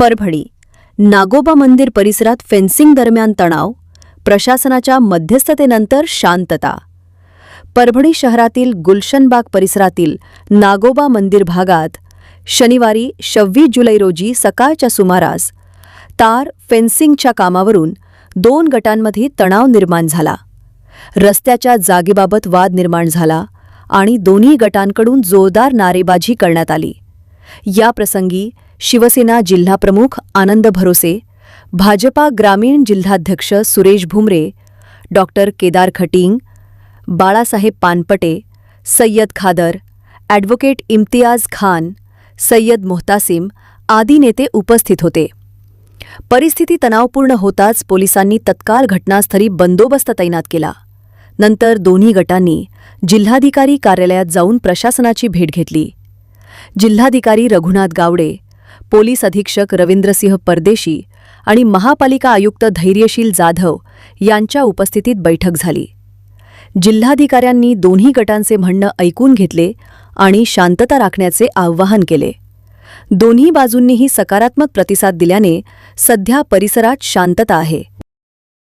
परभणी. नागोबा मंदिर परिसरात फेन्सिंग दरम्यान तणाव प्रशासनाच्या मध्यस्थतेनंतर शांतता. परभणी शहरातील गुलशनबाग परिसरातील नागोबा मंदिर भागात शनिवारी सव्वीस जुलै रोजी सकाळच्या सुमारास तार फेन्सिंगच्या कामावरून दोन गटांमध्ये तणाव निर्माण झाला. रस्त्याच्या जागेबाबत वाद निर्माण झाला आणि दोन्ही गटांकडून जोरदार नारेबाजी करण्यात आली. या प्रसंगी शिवसेना जिल्हाप्रमुख आनंद भरोसे भाजपा ग्रामीण जिल्हाध्यक्ष सुरेश भुमरे डॉक्टर केदार खटिंग बाळासाहेब पानपटे सय्यद खादर ॲडव्होकेट इम्तियाज खान सय्यद मोहतासिम आदी नेते उपस्थित होते. परिस्थिती तणावपूर्ण होताच पोलिसांनी तत्काळ घटनास्थळी बंदोबस्त तैनात केला. नंतर दोन्ही गटांनी जिल्हाधिकारी कार्यालयात जाऊन प्रशासनाची भेट घेतली. जिल्हाधिकारी रघुनाथ गावडे पोलीस अधीक्षक रवींद्रसिंह परदेशी आणि महापालिका आयुक्त धैर्यशील जाधव यांच्या उपस्थितीत बैठक झाली. जिल्हाधिकाऱ्यांनी दोन्ही गटांचे म्हणणं ऐकून घेतले आणि शांतता राखण्याचे आवाहन केले. दोन्ही बाजूंनीही सकारात्मक प्रतिसाद दिल्याने सध्या परिसरात शांतता आहे.